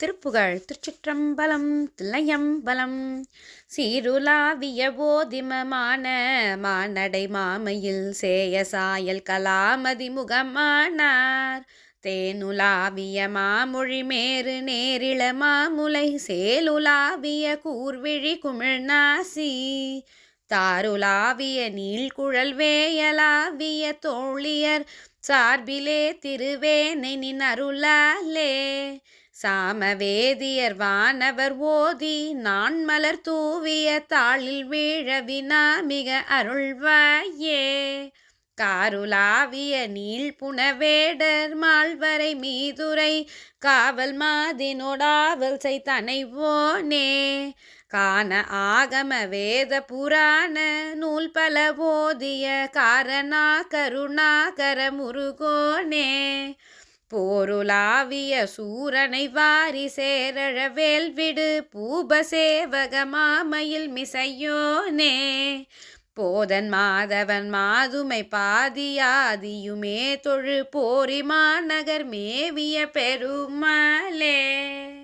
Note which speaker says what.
Speaker 1: திருப்புகழ் திருச்சிற்றம்பலம் தில்லையம்பலம். சீருலாவிய போதிமமான மானடை மாமையில் சேய சாயல் கலாமதி முகமானார் தேனுலாவிய மாமொழி மேறு நேரிள மாமுலை சேலுலாவிய கூர்விழி குமிழ்நாசி தாருலாவிய நீள்குழல் வேயலாவிய தோழியர் சார்பிலே திருவேனை நின் அருளாலே. சாமவேதியர் வானவர் ஓதி நான் மலர் தூவிய தாளில் வீழ வினா மிக அருள்வாயே. காருலாவிய நீள் புனவேடர் மால்வரை மீதுரை காவல் மாதினோடாவல் செய் தனைவோனே காண ஆகம வேத புராண நூல் பல போதிய காரணா கருணாகர முருகோனே. போருலாவிய சூரனை வாரி சேரழ வேல்விடு பூபசேவக மாமையில் மிசையோனே. போதன் மாதவன் மாதுமை பாதியாதியுமே தொழு போரி மாநகர் மேவிய பெருமாளே.